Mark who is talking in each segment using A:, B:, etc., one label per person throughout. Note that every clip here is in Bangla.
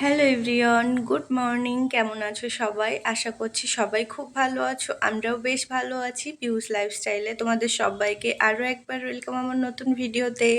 A: হ্যালো এভরিওয়ান গুড মর্নিং কেমন আছো সবাই? আশা করছি সবাই খুব ভালো আছো। আমরাও বেশ ভালো আছি পিউস লাইফস্টাইলে তোমাদের সবাইকে আরও একবার ওয়েলকাম আমার নতুন ভিডিওতে।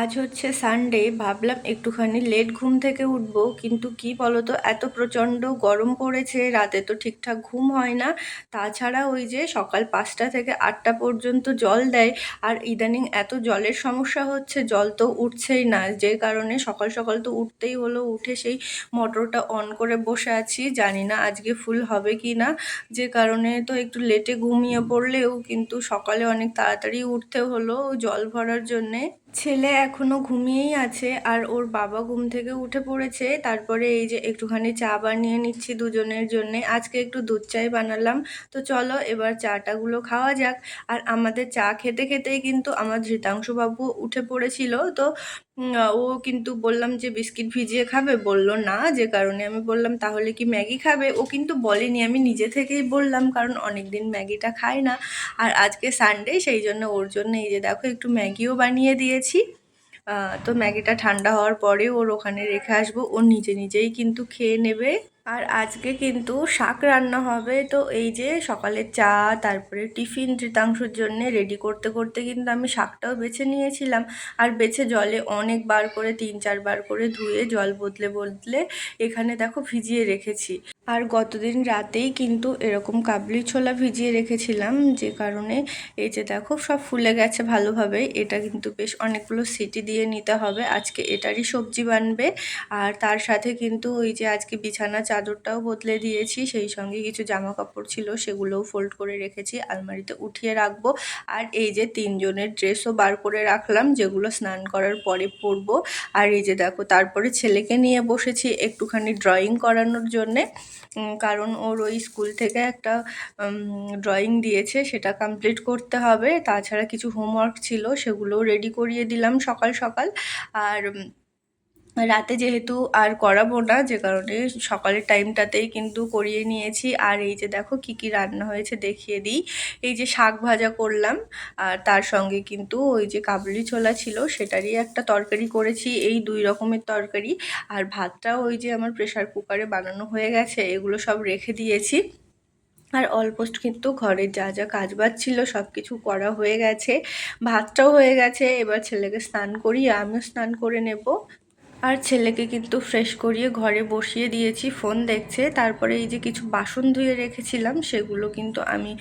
A: আজ হচ্ছে সানডে ভাবলাম একটুখানি লেট ঘুম থেকে উঠবো। কিন্তু কি বলতো, এত প্রচণ্ড গরম পড়েছে। রাতে তো ঠিকঠাক ঘুম হয় না। তাছাড়া ওই যে সকাল পাঁচটা থেকে আটটা পর্যন্ত জল দেয়। আর ইদানিং এত জলের সমস্যা হচ্ছে, জল তো উঠছেই না। যে কারণে সকাল সকাল তো উঠতেই হলো। উঠে সেই মোটরটা অন করে বসে আছি, জানি না আজকে ফুল হবে কি না যে কারণে তো একটু লেটে ঘুমিয়ে পড়লেও কিন্তু সকালে অনেক তাড়াতাড়ি উঠতে হলো জল ভরার জন্যে। ছেলে এখনও ঘুমিয়েই আছে আর ওর বাবা ঘুম থেকে উঠে পড়েছে। তারপরে এই যে একটুখানি চা বানিয়ে নিচ্ছি দুজনের জন্যে। আজকে একটু দুধ চাই বানালাম। তো চলো এবার চাটাগুলো খাওয়া যাক। আর আমাদের চা খেতে খেতেই কিন্তু আমার ধৃতাংশু বাবু উঠে পড়েছিল। তো ও কিন্তু বললাম যে বিস্কিট ভিজিয়ে খাবে। বলল না, যে কারণে আমি বললাম, তাহলে কি ম্যাগি খাবে? ও কিন্তু বলেনি। আমি নিজে থেকেই বললাম, কারণ অনেক দিন ম্যাগিটা খায় না। আর আজকে সানডে সেই জন্য ওর জন্য এই যে দেখো একটু ম্যাগিও বানিয়ে দিয়েছি। তো ম্যাগিটা ঠান্ডা হওয়ার পরে ওর ওখানে রেখে আসব। ও নিজে নিজেই কিন্তু খেয়ে নেবে। আর আজকে কিন্তু শাক রান্না হবে। তো এই যে সকালে চা, তারপরে টিফিন তৃতাংশুর জন্য রেডি করতে করতে কিন্তু আমি শাকটাও বেছে নিয়েছিলাম। আর বেছে জলে অনেকবার করে, তিন চারবার করে ধুয়ে জল বদলে বদলে এখানে দেখো ভিজিয়ে রেখেছি। আর গতদিন রাতেই কিন্তু এরকম কাবলি ছোলা ভিজিয়ে রেখেছিলাম, যে কারণে এই যে দেখো সব ফুলে গেছে ভালোভাবে। এটা কিন্তু বেশ অনেকগুলো সিটি দিয়ে নিতে হবে। আজকে এটারই সবজি বানবে। আর তার সাথে কিন্তু ওই যে আজকে বিছানা চাদরটাও বদলে দিয়েছি, সেই সঙ্গে কিছু জামা কাপড় ছিল, সেগুলোও ফোল্ড করে রেখেছি, আলমারিতে উঠিয়ে রাখব। আর এই যে তিনজনের ড্রেসও বার করে রাখলাম, যেগুলো স্নান করার পরে পরবো। আর এই যে দেখো, তারপরে ছেলেকে নিয়ে বসেছি একটুখানি ড্রয়িং করানোর জন্যে। কারণ ওর ওই স্কুল থেকে একটা ড্রয়িং দিয়েছে, সেটা কমপ্লিট করতে হবে। তাছাড়া কিছু হোমওয়ার্ক ছিল, সেগুলোও রেডি করিয়ে দিলাম সকাল সকাল। আর রাতে যেহেতু আর করাবো না, যে কারণে সকালের টাইমটাতেই কিন্তু করিয়ে নিয়েছি। আর এই যে দেখো কি কি রান্না হয়েছে দেখিয়ে দিই। এই যে শাক ভাজা করলাম, আর তার সঙ্গে কিন্তু ওই যে কাবলি ছোলা ছিল, সেটারই একটা তরকারি করেছি, এই দুই রকমের তরকারি। আর ভাতটাও ওই যে আমার প্রেশার কুকারে বানানো হয়ে গেছে, এগুলো সব রেখে দিয়েছি। আর অলমোস্ট কিন্তু ঘরের যা যা কাজ বাজ ছিল সব কিছু করা হয়ে গেছে। ভাতটাও হয়ে গেছে, এবার ছেলেকে স্নান করিয়ে আমিও স্নান করে নেব। আর ছেলেকে কিন্তু ফ্রেশ করিয়ে ঘরে বসিয়ে দিয়েছি ফোন দেখছে। তারপরে এই যে কিছু বাসন ধুয়ে রেখেছিলাম, সেগুলো কিন্তু আমি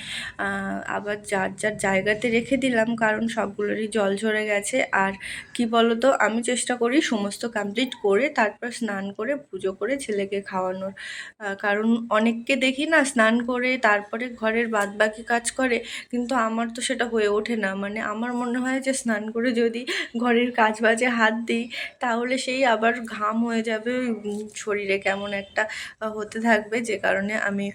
A: আবার যার যার জায়গাতে রেখে দিলাম, কারণ সবগুলোরই জল ঝরে গেছে। আর কি বলতো, আমি চেষ্টা করি সমস্ত কমপ্লিট করে তারপর স্নান করে পুজো করে ছেলেকে খাওয়ানোর। কারণ অনেককে দেখি না স্নান করে, তারপরে ঘরের বাদ বাকি কাজ করে, কিন্তু আমার তো সেটা হয়ে ওঠে না। মানে আমার মনে হয় যে স্নান করে যদি ঘরের কাজ বাজে হাত দিই, তাহলে সেই আবার ঘাম হয়ে যাবে শরীরে কেমন একটা হতে থাকবে। যে কারণে আমি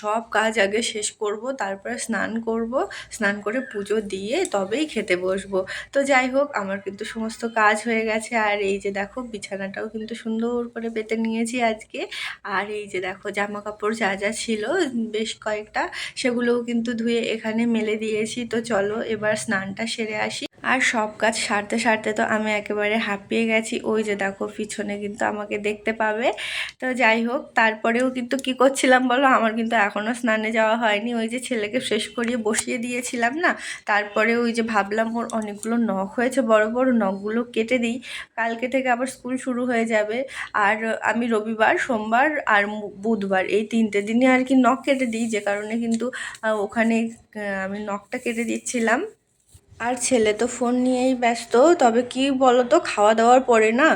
A: সব কাজ আগে শেষ করব, তারপরে স্নান করব। স্নান করে পুজো দিয়ে তবেই খেতে বসবো। তো যাই হোক, আমার কিন্তু সমস্ত কাজ হয়ে গেছে। আর এই যে দেখো, বিছানাটাও কিন্তু সুন্দর করে পেতে নিয়েছি আজকে। আর এই যে দেখো জামা কাপড় যা যা ছিল বেশ কয়েকটা, সেগুলোও কিন্তু ধুয়ে এখানে মেলে দিয়েছি। তো চলো, এবার স্নানটা সেরে আসি। আর সব কাজ সারতে সারতে তো আমি একেবারে হাঁপিয়ে গেছি। ওই যে দেখো, পিছনে কিন্তু আমাকে দেখতে পাবে। তো যাই হোক, তারপরেও কিন্তু কি করছিলাম বলো? আমার কিন্তু এখনও স্নানে যাওয়া হয়নি। ওই যে ছেলেকে শেষ করিয়ে বসিয়ে দিয়েছিলাম না? তারপরে ওই যে ভাবলাম ওর অনেকগুলো নখ হয়েছে, বড় বড় নখগুলো কেটে দিই। কালকে থেকে আবার স্কুল শুরু হয়ে যাবে। আর আমি রবিবার, সোমবার আর বুধবার এই তিনটে দিনে আর কি নখ কেটে দিই। যে কারণে কিন্তু ওখানে আমি নখটা কেটে দিচ্ছিলাম। আর ছেলে তো ফোন নিয়েই ব্যস্ত, তবে কি বলতো খাওয়া দাওয়ার পরে না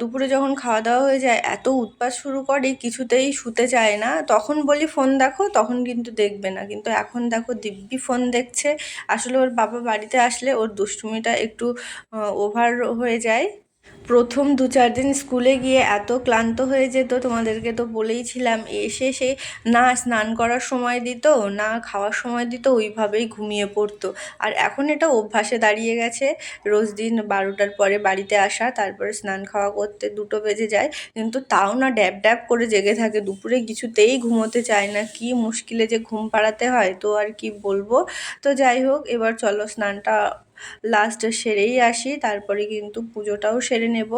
A: দুপুরে যখন খাওয়া দাওয়া হয়ে যায়, এত উৎপাত শুরু করে, কিছুতেই শুতে চায় না। তখন বলি, ফোন দেখো, তখন কিন্তু দেখবে না। কিন্তু এখন দেখো, দিব্যি ফোন দেখছে। আসলে ওর বাবা বাড়িতে আসলে ওর দুষ্টুমিটা একটু ওভার হয়ে যায়। প্রথম দু চার দিন স্কুলে গিয়ে এত ক্লান্ত হয়ে যেত, তোমাদেরকে তো বলেইছিলাম, এসে সে না স্নান করার সময় দিত, না খাওয়ার সময় দিত, ওইভাবেই ঘুমিয়ে পড়তো। আর এখন এটা অভ্যাসে দাঁড়িয়ে গেছে, রোজ দিন বারোটার পরে বাড়িতে আসা, তারপরে স্নান খাওয়া করতে দুটো বেজে যায়, কিন্তু তাও না ড্যাব ড্যাব করে জেগে থাকে, দুপুরে কিছুতেই ঘুমোতে চায় না, কি মুশকিলে যে ঘুম পাড়াতে হয়, তো আর কি বলব? তো যাই হোক, এবার চলো স্নানটা লাস্ট সেরেই আসি তারপরে কিন্তু পুজোটাও সেরে নেব।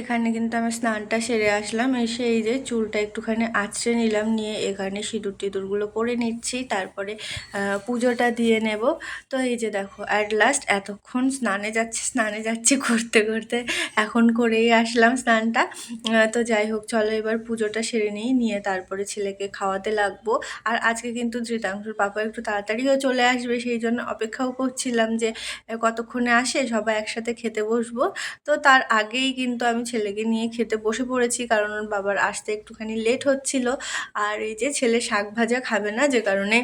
A: এখানে কিন্তু আমি স্নানটা সেরে আসলাম, এসে এই যে চুলটা একটুখানি আঁচড়ে নিলাম, নিয়ে এখানে সিঁদুর টিঁদুরগুলো পরে নিচ্ছি, তারপরে পুজোটা দিয়ে নেব। তো এই যে দেখো অ্যাট লাস্ট এতক্ষণ স্নানে যাচ্ছি স্নানে যাচ্ছি করতে করতে এখন করেই আসলাম স্নানটা। তো যাই হোক, চলো এবার পুজোটা সেরে নিই, নিয়ে তারপরে ছেলেকে খাওয়াতে লাগবো। আর আজকে কিন্তু ধৃতাংশুর পাপা একটু তাড়াতাড়িও চলে আসবে, সেই জন্য অপেক্ষাও করছিলাম যে কতক্ষণে আসে, সবাই একসাথে খেতে বসবো। তো তার আগেই কিন্তু আমি ছেলেকে নিয়ে খেতে বসে পড়েছি কারণ ওর বাবার আসতে একটুখানি লেট হচ্ছিল। আর এই যে ছেলে শাক ভাজা খাবে না, যে কারণে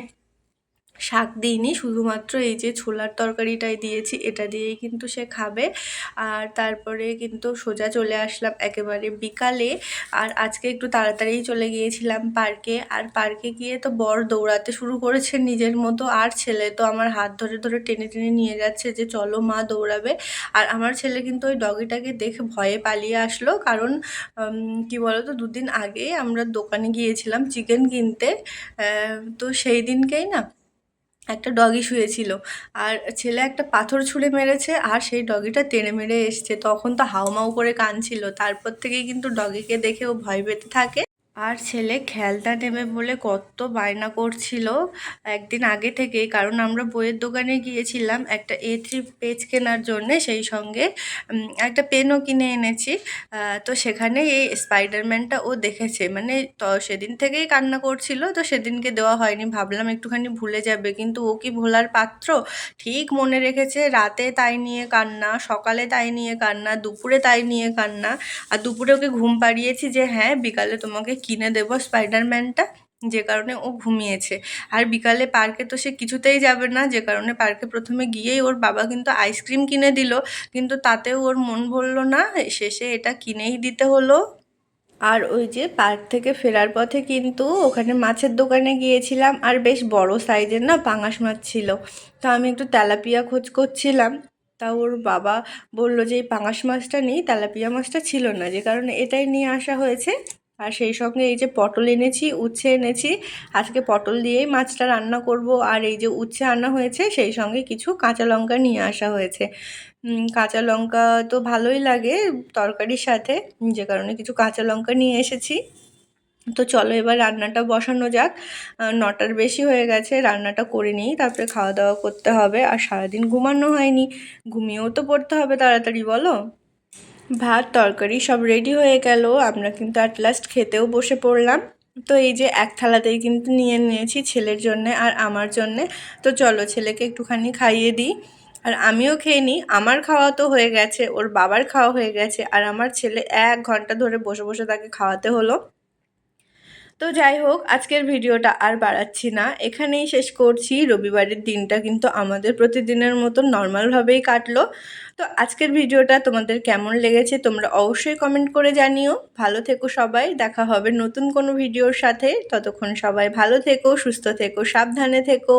A: শাক দিইনি, শুধুমাত্র এই যে ছোলার তরকারিটাই দিয়েছি, এটা দিয়েই কিন্তু সে খাবে। আর তারপরে কিন্তু সোজা চলে আসলাম একেবারে বিকালে। আর আজকে একটু তাড়াতাড়ি চলে গিয়েছিলাম পার্কে। আর পার্কে গিয়ে তো বর দৌড়াতে শুরু করেছে নিজের মতো, আর ছেলে তো আমার হাত ধরে ধরে টেনে টেনে নিয়ে যাচ্ছে যে চলো মা দৌড়াবে। আর আমার ছেলে কিন্তু ওই ডগিটাকে দেখে ভয়ে পালিয়ে আসলো। কারণ কি বলতো, দুদিন আগে আমরা দোকানে গিয়েছিলাম চিকেন কিনতে। তো সেই দিনকেই না একটা ডগি শুয়েছিল। আর ছেলে একটা পাথর ছুঁড়ে মেরেছে আর সেই ডগিটা টেনে মেরে এসছে। তখন তো হাউমাউ করে কাঁদছিল তারপর থেকেই কিন্তু ডগিকে দেখে ও ভয় পেতে থাকে। আর ছেলে খেলতা নেবে বলে কত বায়না করছিল একদিন আগে থেকেই। কারণ আমরা বইয়ের দোকানে গিয়েছিলাম একটা এ থ্রি পেজ কেনার জন্যে, সেই সঙ্গে একটা পেনও কিনে এনেছি। তো সেখানে এই স্পাইডারম্যানটা ও দেখেছে। মানে তো সেদিন থেকেই কান্না করছিল, তো সেদিনকে দেওয়া হয়নি। ভাবলাম একটুখানি ভুলে যাবে, কিন্তু ও কি ভোলার পাত্র? ঠিক মনে রেখেছে, রাতে তাই নিয়ে কান্না, সকালে তাই নিয়ে কান্না, দুপুরে তাই নিয়ে কান্না, আর দুপুরে ওকে ঘুম পাড়িয়েছি যে হ্যাঁ বিকালে তোমাকে কিনে দেবো স্পাইডারম্যানটা, যে কারণে ও ঘুমিয়েছে। আর বিকালে পার্কে তো সে কিছুতেই যাবে না, যে কারণে পার্কে প্রথমে গিয়েই ওর বাবা কিন্তু আইসক্রিম কিনে দিল, কিন্তু তাতেও ওর মন ভরলো না, শেষে এটা কিনেই দিতে হলো। আর ওই যে পার্ক থেকে ফেরার পথে কিন্তু ওখানে মাছের দোকানে গিয়েছিলাম, আর বেশ বড় সাইজের না পাঙাশ মাছ ছিল। তো আমি একটু তেলাপিয়া খোঁজ করছিলাম, তা ওর বাবা বলল যে, এই পাঙাশ মাছটা নেই, তেলাপিয়া মাছটা ছিল না, যে কারণে এটাই নিয়ে আসা হয়েছে। আর সেই সঙ্গে এই যে পটল এনেছি, উচ্ছে এনেছি। আজকে পটল দিয়েই মাছটা রান্না করব। আর এই যে উচ্ছে আনা হয়েছে, সেই সঙ্গে কিছু কাঁচা লঙ্কা নিয়ে আসা হয়েছে। কাঁচা লঙ্কা তো ভালোই লাগে তরকারির সাথে, যে কারণে কিছু কাঁচা লঙ্কা নিয়ে এসেছি। তো চলো এবার রান্নাটা বসানো যাক। নটার বেশি হয়ে গেছে, রান্নাটা করে নিই, তারপরে খাওয়া দাওয়া করতে হবে। আর সারাদিন ঘুমানো হয়নি, ঘুমিয়েও তো পড়তে হবে তাড়াতাড়ি, বলো? ভাত, তরকারি সব রেডি হয়ে গেল। আমরা কিন্তু অ্যাট লাস্ট খেতেও বসে পড়লাম। তো এই যে এক থালাতেই কিন্তু নিয়ে নিয়েছি ছেলের জন্যে আর আমার জন্যে। তো চলো ছেলেকে একটুখানি খাইয়ে দিই। আর আমিও খেয়ে নিই। আমার খাওয়া তো হয়ে গেছে, ওর বাবার খাওয়া হয়ে গেছে। আর আমার ছেলে এক ঘণ্টা ধরে বসে বসে তাকে খাওয়াতে হলো। তো যাই হোক, আজকের ভিডিওটা আর বাড়াচ্ছি না। এখানেই শেষ করছি। রবিবারের দিনটা কিন্তু আমাদের প্রতিদিনের মতো নর্মালভাবেই কাটলো। তো আজকের ভিডিওটা তোমাদের কেমন লেগেছে তোমরা অবশ্যই কমেন্ট করে জানিও। ভালো থেকো সবাই, দেখা হবে নতুন কোনো ভিডিওর সাথে। ততক্ষণ সবাই ভালো থেকো, সুস্থ থেকো, সাবধানে থেকো।